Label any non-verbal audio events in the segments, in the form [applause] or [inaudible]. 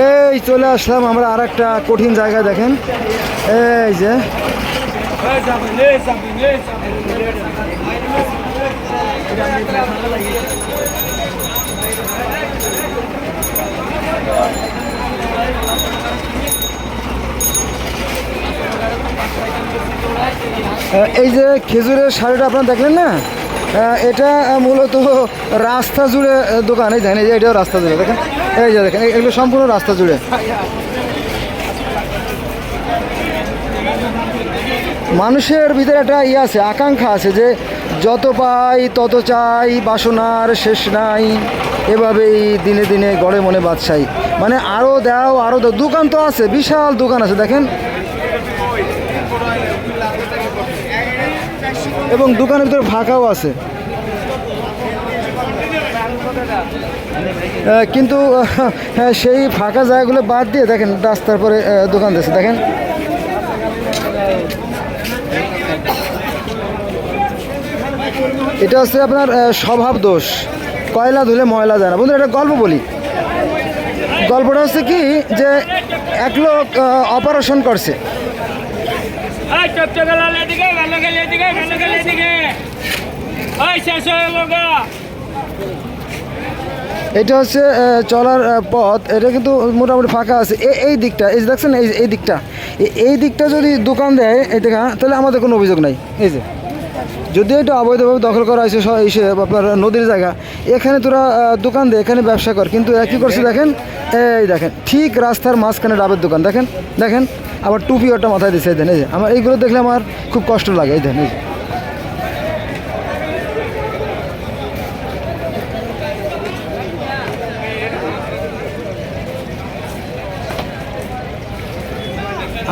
এই চলে আসলাম আমরা আর একটা কঠিন জায়গা দেখেন। এই যে। এই যে খেজুরের শাড়িটা আপনারা দেখলেন না? এটা মূলত রাস্তা জুড়ে দোকান। এই যে এটাও রাস্তা জুড়ে, দেখেন। এই যে দেখেন এগুলো সম্পূর্ণ রাস্তা জুড়ে। মানুষের ভিতরে একটা ইয়ে আছে, আকাঙ্ক্ষা আছে যে যত পাই তত চাই বাসনার শেষ নাই। এভাবেই দিনে দিনে গড়ে মনে বাদশাই মানে আরও দাও আরও দাও। দোকান তো আছে, বিশাল দোকান আছে, দেখেন। এবং দোকানের ভিতরে ফাঁকাও আছে। কিন্তু হ্যাঁ, সেই ফাঁকা জায়গাগুলো বাদ দিয়ে দেখেন রাস্তার পরে দোকান দিয়েছে দেখেন। এটা হচ্ছে আপনার স্বভাব দোষ। কয়লা ধুলে ময়লা যায় না। বন্ধু একটা গল্প বলি। গল্পটা হচ্ছে কি যে এক লোক অপারেশন করছে। এই চপচে গেল এদিকে ভালো গেলে এদিকে ভালো গেলে এদিকে ওই শেষ হয়ে গেল গা এটা হচ্ছে চলার পথ। এটা কিন্তু মোটামুটি ফাঁকা আছে। এই দিকটা, এই যে দেখছেন, এই এই দিকটা। এই দিকটা যদি দোকান দেয়, এই দেখা, তাহলে আমাদের কোনো অভিযোগ নাই। এই যে, যদিও এটা অবৈধভাবে দখল করা হয়েছে এসে আপনার নদীর জায়গা। এখানে তোরা দোকান দে, এখানে ব্যবসা কর। কিন্তু একই করছে দেখেন? এই দেখেন, ঠিক রাস্তার মাঝখানে ডাবের দোকান। দেখেন দেখেন, আবার টুপি ওটা মাথায় দিচ্ছে এই দেন, এই যে। আমার এইগুলো দেখলে আমার খুব কষ্ট লাগে, এই দেন, এই যে।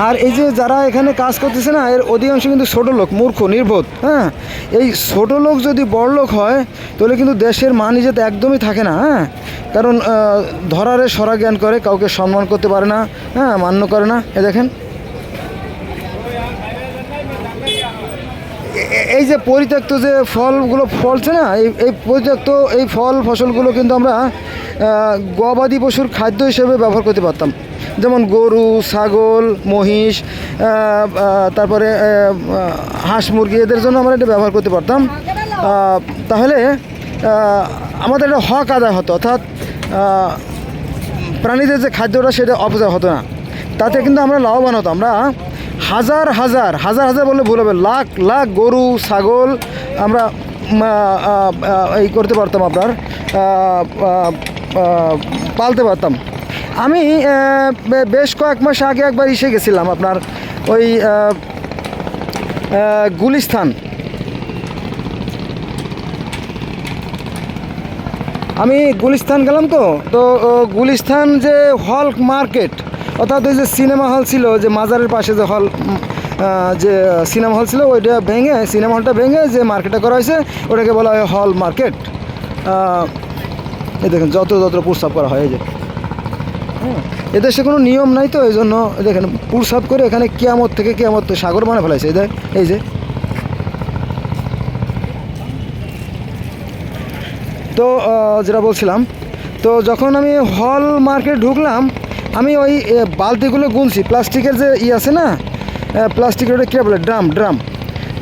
আর এই যে যারা এখানে কাজ করতেছে না, এর অধিকাংশ কিন্তু ছোট লোক, মূর্খ, নির্বোধ হ্যাঁ? এই ছোট লোক যদি বড় লোক হয়, তাহলে কিন্তু দেশের মান ইজ্জত একদমই থাকে না হ্যাঁ? কারণ ধরারে সরা জ্ঞান করে, কাউকে সম্মান করতে পারে না হ্যাঁ? মান্য করে না, এ দেখেন। এই যে পরিত্যক্ত যে ফলগুলো ফলছে না, এই এই পরিত্যক্ত এই ফল, ফসলগুলো কিন্তু আমরা গবাদি পশুর খাদ্য হিসেবে ব্যবহার করতে পারতাম। যেমন গরু, ছাগল, মহিষ তারপরে হাঁস মুরগি, এদের জন্য আমরা এটা ব্যবহার করতে পারতাম। তাহলে আমাদের একটা হক আদায় হতো, অর্থাৎ প্রাণীদের যে খাদ্যটা সেটা অপচয় হতো না। তাতে কিন্তু আমরা লাভবান হতো আমরা হাজার হাজার হাজার হাজার বললে ভুল হবে। লাখ লাখ গরু, ছাগল আমরা এই করতে পারতাম আপনার। পালতে পারতাম। আমি বেশ কয়েক মাস আগে একবার এসে গেছিলাম আপনার ওই আহ, আমি গুলিস্থান গেলাম তো তো গুলিস্থান যে হল মার্কেট অর্থাৎ ওই যে সিনেমা হল ছিল যে মাজারের পাশে যে হল যে সিনেমা হল ছিল ওইটা ভেঙে সিনেমা হলটা ভেঙে যে মার্কেটটা করা হয়েছে ওটাকে বলা হয় হল মার্কেট। এই দেখেন, যত যত প্রস্তাব করা হয়, এই যে। হ্যাঁ এদেশে কোনো নিয়ম নাই তো, এই জন্য দেখেন প্রস্তাব করে এখানে কেয়ামত থেকে কেয়ামত সাগর বানা ফেলাইছে, এই এই যে। তো যেটা বলছিলাম, তো যখন আমি হল মার্কেট ঢুকলাম, আমি ওই বালতিগুলো গুনছি, প্লাস্টিকের যে ই আছে না প্লাস্টিকের ওটা কী বলে, ড্রাম ড্রাম।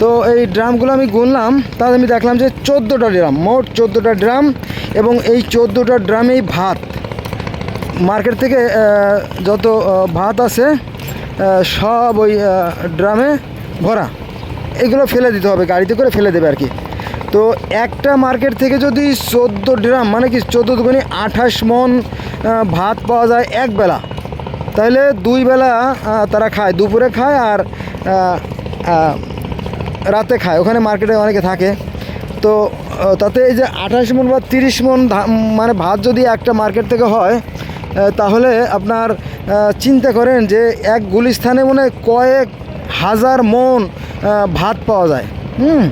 তো এই ড্রামগুলো আমি গুনলাম তাহলে আমি দেখলাম যে চোদ্দোটা ড্রাম, মোট চোদ্দোটা ড্রাম এবং এই চোদ্দোটা ড্রামেই ভাত। মার্কেট থেকে যত ভাত আছে সব ওই ড্রামে ভরা। এগুলো ফেলে দিতে হবে, গাড়িতে করে ফেলে দেবে আর কি তো একটা মার্কেট থেকে যদি চোদ্দ ড্রাম মানে কি চোদ্দ দুগুনি আঠাশ মন ভাত পাওয়া যায় এক বেলা, তাহলে দুই বেলা তারা খায়, দুপুরে খায় আর রাতে খায়। ওখানে মার্কেটে অনেকে থাকে। তো তাতে এই যে আঠাশ মন বা তিরিশ মন মানে ভাত যদি একটা মার্কেট থেকে হয় তাহলে আপনার চিন্তা করেন যে এক গুলিস্থানে মনে কয়েক হাজার মন ভাত পাওয়া যায়। হুম?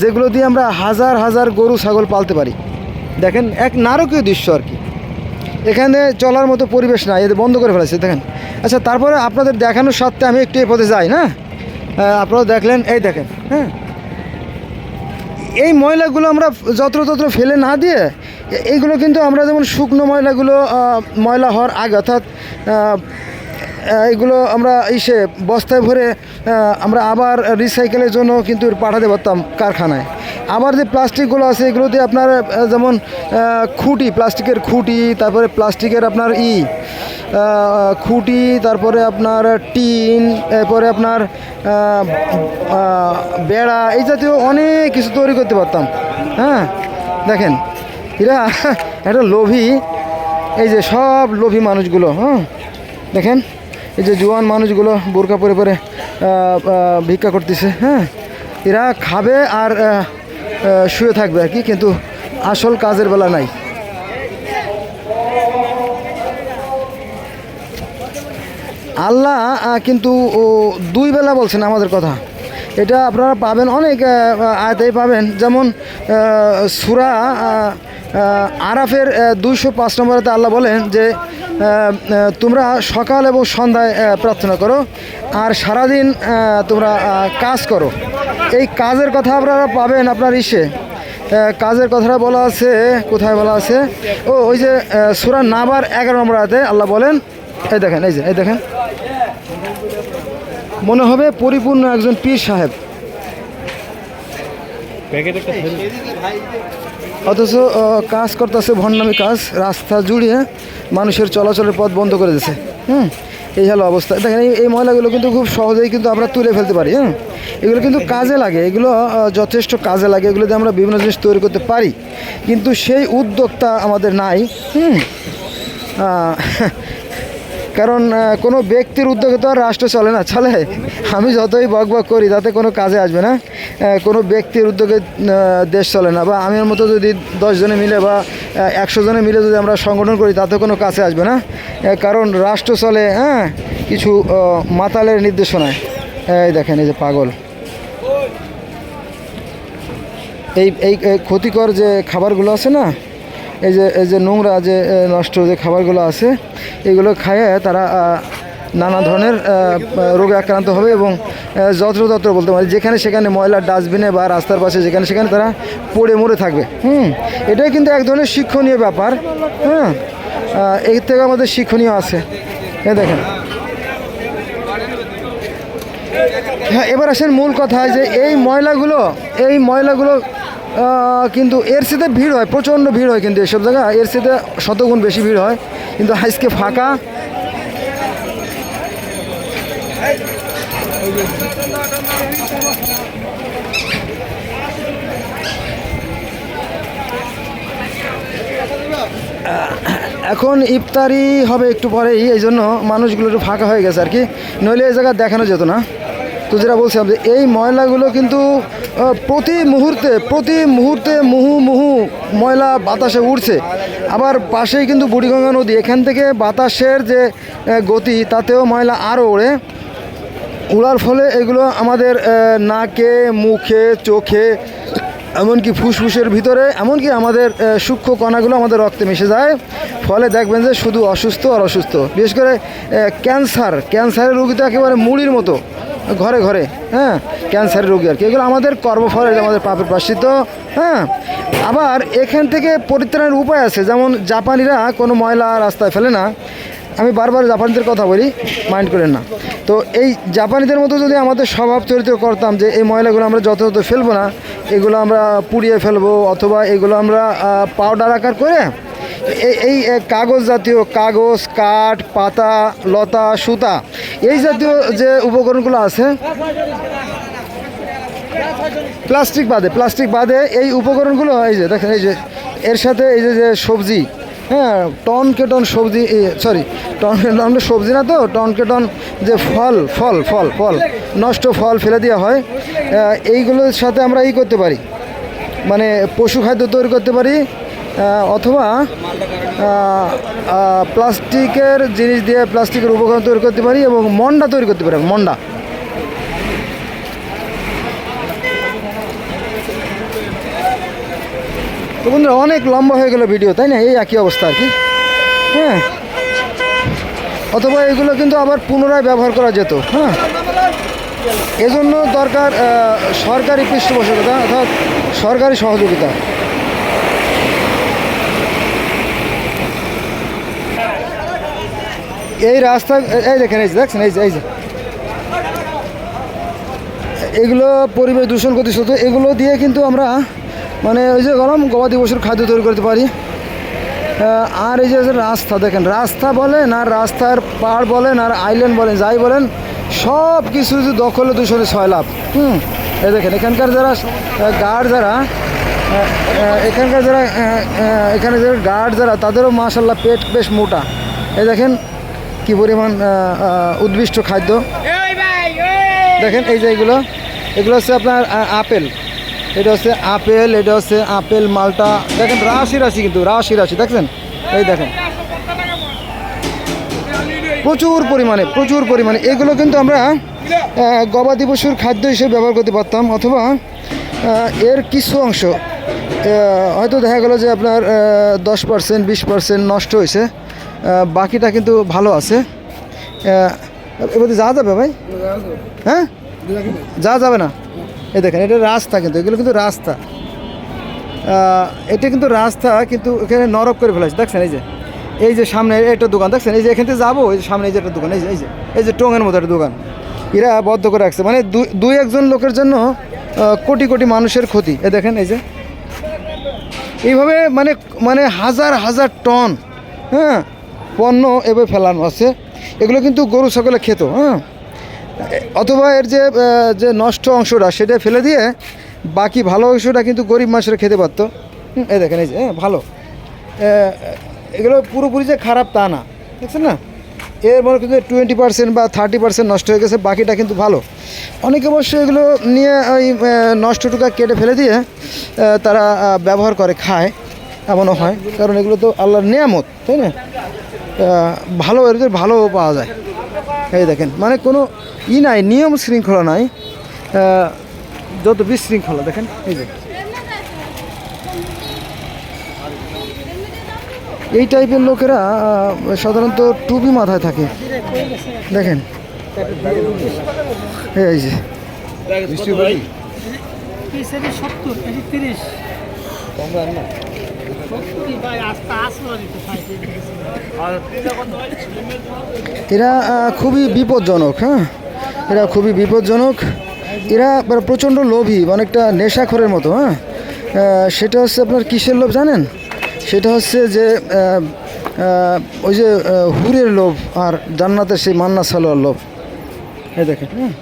যেগুলো দিয়ে আমরা হাজার হাজার গরু, ছাগল পালতে পারি। দেখেন, এক নারকীয় দৃশ্য আর কি। এখানে চলার মতো পরিবেশ নাই এদের বন্ধ করে ফেলেছে, দেখেন। আচ্ছা তারপরে আপনাদের দেখানোর সত্ত্বে আমি একটু এ পথে যাই, না? আপনারা দেখলেন, এই দেখেন হ্যাঁ। এই ময়লাগুলো আমরা যত্রতত্র ফেলে না দিয়ে এইগুলো কিন্তু আমরা যেমন শুকনো ময়লাগুলো ময়লা হওয়ার আগে, অর্থাৎ আহ, এইগুলো আমরা ইসে বস্তায় ভরে আমরা আবার রিসাইকেলের জন্য কিন্তু পাঠাতে পারতাম কারখানায়। আবার যে প্লাস্টিকগুলো আছে এগুলো দিয়ে আপনার যেমন খুঁটি প্লাস্টিকের খুঁটি তারপরে প্লাস্টিকের আপনার ই খুঁটি তারপরে আপনার টিন এরপরে আপনার বেড়া এই জাতীয় অনেক কিছু তৈরি করতে পারতাম। হ্যাঁ দেখেন এরা [laughs] একটা লোভী এই যে সব লোভী মানুষগুলো হ্যাঁ দেখেন। এই যে জুয়ান মানুষগুলো বোরকা পরে পরে ভিক্ষা করতেছে হ্যাঁ? এরা খাবে আর শুয়ে থাকবে আর কি, কিন্তু আসল কাজের বেলা নাই। আল্লাহ কিন্তু দুই বেলা বলছেন আমাদের কথা। এটা আপনারা পাবেন, অনেক আয়তেই পাবেন। যেমন সুরা আরাফের দুইশো পাঁচ নম্বরেতে আল্লাহ বলেন যে তোমরা সকাল এবং সন্ধ্যায় প্রার্থনা করো, আর সারাদিন তোমরা কাজ করো। এই কাজের কথা আপনারা পাবেন আপনার ইসে। কাজের কথাটা বলা আছে, কোথায় বলা আছে? ও, ওই যে সুরা নাবার এগারো নম্বর আয়তে আল্লাহ বলেন, এই দেখেন, এই যে, এই দেখেন। মনে হবে পরিপূর্ণ একজন পীর সাহেব। অথচ কাজ করতেছে ভণ্ডামি কাজ রাস্তা জুড়িয়ে মানুষের চলাচলের পথ বন্ধ করে দিয়েছে হুম এই হলো অবস্থা। দেখেন এই- ময়লাগুলো কিন্তু খুব সহজেই কিন্তু আমরা তুলে ফেলতে পারি হ্যাঁ এগুলো কিন্তু কাজে লাগে এগুলো যথেষ্ট কাজে লাগে এগুলো দিয়ে আমরা বিভিন্ন জিনিস তৈরি করতে পারি। কিন্তু সেই উদ্যোক্তা আমাদের নাই হুম? কারণ কোনো ব্যক্তির উদ্যোগে তো আর রাষ্ট্র চলে না। চলে, আমি যতই বক বক করি, তাতে কোনো কাজে আসবে না। কোনো ব্যক্তির উদ্যোগে দেশ চলে না। বা আমার মতো যদি দশ জনে মিলে বা একশো জনে মিলে যদি আমরা সংগঠন করি তাতে কোনো কাছে আসবে না। কারণ রাষ্ট্র চলে হ্যাঁ কিছু মাতালের নির্দেশনায়। এই দেখেন, এই যে পাগল। এই এই ক্ষতিকর যে খাবারগুলো আছে না এই যে এই যে নোংরা যে নষ্ট যে খাবারগুলো আছে এগুলো খাইয়ে তারা নানা ধরনের রোগে আক্রান্ত হবে এবং আহ, যত্রতত্র বলতে পারি যেখানে সেখানে ময়লার ডাস্টবিনে বা রাস্তার পাশে যেখানে সেখানে তারা পড়ে মরে থাকবে। হুম এটাই কিন্তু এক ধরনের শিক্ষণীয় ব্যাপার হ্যাঁ এর থেকে আমাদের শিক্ষণীয় আছে। হ্যাঁ দেখেন। হ্যাঁ এবার আসেন মূল কথা যে এই ময়লাগুলো এই ময়লাগুলো কিন্তু এর সাথে ভিড় হয়, প্রচণ্ড ভিড় হয় কিন্তু এসব জায়গা। এর সাথে শতগুণ বেশি ভিড় হয়, কিন্তু আজকে ফাঁকা। এখন ইফতারি হবে একটু পরেই, এই জন্য মানুষগুলো একটু ফাঁকা হয়ে গেছে আর কি। নইলে এই জায়গা দেখানো যেত না। তো যেটা বলছিলাম যে এই ময়লাগুলো কিন্তু প্রতি মুহূর্তে প্রতি মুহূর্তে মুহু মুহু ময়লা বাতাসে উঠছে আবার পাশেই কিন্তু বুড়িগঙ্গা নদী, এখান থেকে বাতাসের যে গতি, তাতেও ময়লা আরও ওড়ে। উড়ার ফলে এগুলো আমাদের নাকে, মুখে, চোখে, এমনকি ফুসফুসের ভিতরে, এমনকি আমাদের সূক্ষ্ম কণাগুলো আমাদের রক্তে মিশে যায়। ফলে দেখবেন যে শুধু অসুস্থ আর অসুস্থ। বিশেষ করে ক্যান্সার, ক্যান্সারের রোগী তো একেবারে মুড়ির মতো। ঘরে ঘরে হ্যাঁ ক্যান্সারের রোগী আর কি। এগুলো আমাদের কর্মফলে আমাদের পাপের প্রাশ্চিত হ্যাঁ। আবার এখান থেকে পরিত্রাণের উপায় আছে, যেমন জাপানিরা কোনো ময়লা রাস্তায় ফেলে না। আমি বারবার জাপানিদের কথা বলি মাইন্ড করেন না। তো এই জাপানিদের মতো যদি আমাদের স্বভাব চরিত্র করতাম যে এই ময়লাগুলো আমরা যত ফেলব না, এগুলো আমরা পুড়িয়ে ফেলব, অথবা এগুলো আমরা পাউডার আকার করে এই কাগজ জাতীয় কাগজ, কাঠ, পাতা, লতা, সুতা এই জাতীয় যে উপকরণগুলো আছে, প্লাস্টিক বাদে প্লাস্টিক বাদে এই উপকরণগুলো, এই যে দেখেন, এই যে এর সাথে এই যে যে সবজি হ্যাঁ টন কে টন সবজি সরি টন টন সবজি না তো, টন কে টন যে ফল ফল ফল ফল, নষ্ট ফল ফেলে দেওয়া হয় এইগুলোর সাথে আমরা ই করতে পারি। মানে পশু খাদ্য তৈরি করতে পারি অথবা প্লাস্টিকের জিনিস দিয়ে প্লাস্টিকের উপকরণ তৈরি করতে পারি এবং মন্ডা তৈরি করতে পারি, মন্ডা। তো বন্ধুরা, অনেক লম্বা হয়ে গেল ভিডিও, তাই না? এই একই অবস্থা আর কি। হ্যাঁ। অথবা এগুলো কিন্তু আবার পুনরায় ব্যবহার করা যেত হ্যাঁ। এজন্য দরকার সরকারি পৃষ্ঠপোষকতা অর্থাৎ সরকারি সহযোগিতা। এই রাস্তা, এই দেখেন, এই যে দেখছেন, এই যে এই যে। এগুলো পরিবেশ দূষণ ক্ষতি সত্ত্বেও এগুলো দিয়ে কিন্তু আমরা মানে ওই যে গরম, গবাদি পশুর খাদ্য তৈরি করতে পারি। আর এই যে রাস্তা, দেখেন, রাস্তা বলেন আর রাস্তার পাড় বলেন আর আইল্যান্ড বলেন, যাই বলেন সব কিছু যদি দখলে ছয় লাভ। হুম, এই দেখেন, এখানকার যারা গার্ড যারা এখানকার যারা এখানে যারা গার্ড যারা, তাদেরও মাশাল্লাহ পেট বেশ মোটা। এই দেখেন কি পরিমাণ উদ্ভিষ্ট খাদ্য? দেখেন এই যে এগুলো এগুলো হচ্ছে আপনার আপেল। এটা হচ্ছে আপেল এটা হচ্ছে আপেল মালটা। দেখেন রাশি রাশি কিন্তু রাশি রাশি দেখছেন? এই দেখেন। প্রচুর পরিমাণে প্রচুর পরিমাণে। এগুলো কিন্তু আমরা গবাদি পশুর খাদ্য হিসেবে ব্যবহার করতে পারতাম অথবা এর কিছু অংশ হয়তো দেখা গেলো যে আপনার দশ পার্সেন্ট বিশ পার্সেন্ট নষ্ট হয়েছে। বাকিটা কিন্তু ভালো আছে। এবার যা যাবে ভাই? হ্যাঁ? যাওয়া যাবে না? এ দেখেন, এটা রাস্তা কিন্তু, এগুলো কিন্তু রাস্তা। এটা কিন্তু রাস্তা, কিন্তু এখানে নরক করে ফেলেছে। দেখছেন, এই যে এই যে সামনে একটা দোকান, দেখছেন, এই যে এখান থেকে যাব, এই যে সামনে এই যে একটা দোকান, এই যে এই যে এই যে টোঙের মতো একটা দোকান। এরা বদ্ধ করে রাখছে। মানে দুই একজন লোকের জন্য কোটি কোটি মানুষের ক্ষতি। এ দেখেন, এই যে, এইভাবে মানে মানে হাজার হাজার টন হ্যাঁ পণ্য এভাবে ফেলানো আছে। এগুলো কিন্তু গরু সকলে খেত হ্যাঁ? অথবা এর যে যে নষ্ট অংশটা সেটা ফেলে দিয়ে বাকি ভালো অংশটা কিন্তু গরিব মানুষেরা খেতে পারতো। এই দেখেন, এই যে হ্যাঁ ভালো। এগুলো পুরোপুরি যে খারাপ তা না, দেখছেন না? এর মনে কিন্তু টোয়েন্টি পার্সেন্ট বা থার্টি পার্সেন্ট নষ্ট হয়ে গেছে, বাকিটা কিন্তু ভালো। অনেকে অবশ্য এগুলো নিয়ে ওই নষ্টটুকা কেটে ফেলে দিয়ে তারা ব্যবহার করে, খায়, এমনও হয়। কারণ এগুলো তো আল্লাহর নিয়ামত, তাই না? ভালো এদের ভালো পাওয়া যায়। এই দেখেন মানে কোনো ই নাই নিয়ম শৃঙ্খলা নাই। যত বিশৃঙ্খলা দেখেন এই যে। এই টাইপের লোকেরা সাধারণত টুপি মাথায় থাকে। দেখেন। এই যে। সত্তর তিরিশ। এরা খুবই বিপজ্জনক হ্যাঁ? এরা খুবই বিপজ্জনক। এরা মানে প্রচণ্ড লোভী, অনেকটা নেশাখোরের মতো হ্যাঁ? সেটা হচ্ছে আপনার কিসের লোভ জানেন? সেটা হচ্ছে যে ওই যে হুরের লোভ আর জান্নাতের সেই মান্না সালোয়ার লোভ। এই দেখেন হ্যাঁ?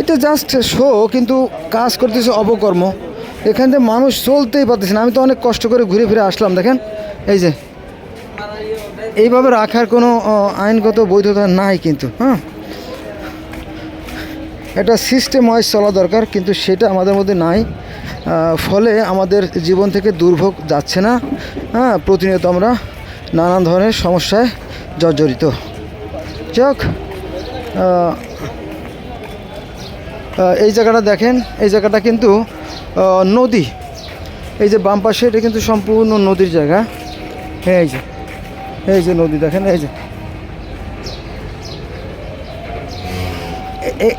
এটা জাস্ট শো কিন্তু কাজ করতেছে অপকর্ম। এখান থেকে মানুষ চলতেই পারতেছে না। আমি তো অনেক কষ্ট করে ঘুরে ফিরে আসলাম, দেখেন। এই যে, এইভাবে রাখার কোনো আইনগত বৈধতা নাই কিন্তু হ্যাঁ? একটা সিস্টেম ওয়াইজ চলা দরকার, কিন্তু সেটা আমাদের মধ্যে নাই। ফলে আমাদের জীবন থেকে দুর্ভোগ যাচ্ছে না হ্যাঁ? প্রতিনিয়ত আমরা নানান ধরনের সমস্যায় জর্জরিত। যাক এই জায়গাটা দেখেন, এই জায়গাটা কিন্তু নদী। এই যে বাম পাশে, এটা কিন্তু সম্পূর্ণ নদীর জায়গা। হ্যাঁ এই যে এই যে নদী দেখেন, এই যে।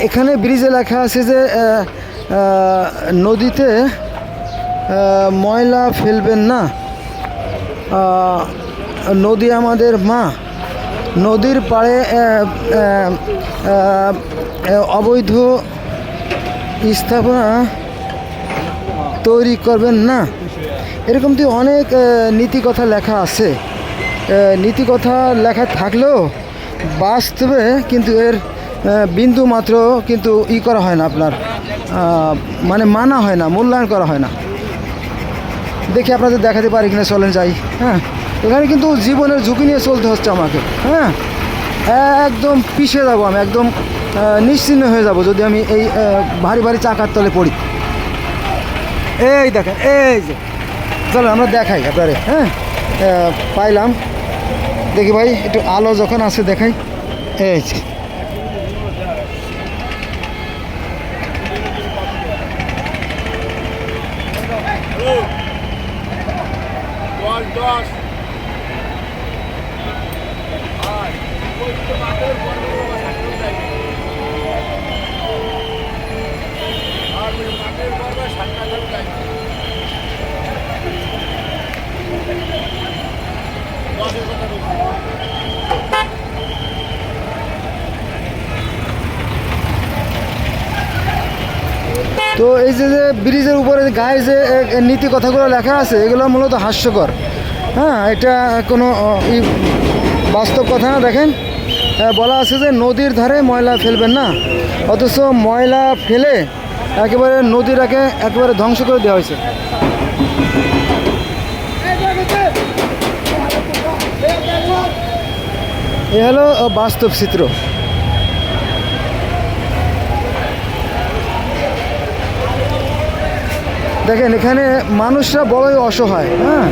এখানে ব্রিজে লেখা আছে যে নদীতে ময়লা ফেলবেন না। নদী আমাদের মা। নদীর পাড়ে অবৈধ স্থাপনা তৈরি করবেন না। এরকম তো অনেক আহ, নীতি কথা লেখা আছে। আহ, নীতি কথা লেখা থাকলেও বাস্তবে কিন্তু এর বিন্দু মাত্র কিন্তু ই করা হয় না আপনার মানে মানা হয় না মূল্যায়ন করা হয় না। দেখি আপনাদের দেখাতে পারি কিনা চলেন যাই। হ্যাঁ এখানে কিন্তু জীবনের ঝুঁকি নিয়ে চলতে হচ্ছে আমাকে। হ্যাঁ একদম পিছিয়ে যাব আমি একদম নিশ্চিন্ন হয়ে যাব যদি আমি এই ভারী ভারী চাকার তলে পড়ি। এই দেখেন, এই যে। চলো আমরা দেখাই আপনারে হ্যাঁ? পাইলাম। দেখি ভাই, একটু আলো যখন আছে দেখাই। এই যে দশ দশ তো এই যে যে ব্রিজের উপরে গায়ে যে নীতি কথাগুলো লেখা আছে, এগুলো মূলত হাস্যকর। হ্যাঁ এটা কোনো বাস্তব কথা না, দেখেন। বলা আছে যে নদীর ধারে ময়লা ফেলবেন না, অথচ ময়লা ফেলে একেবারে নদীটাকে একেবারে ধ্বংস করে দেওয়া হয়েছে। এ হলো বাস্তব চিত্র। দেখেন এখানে মানুষরা বড়ই অসহায় হ্যাঁ?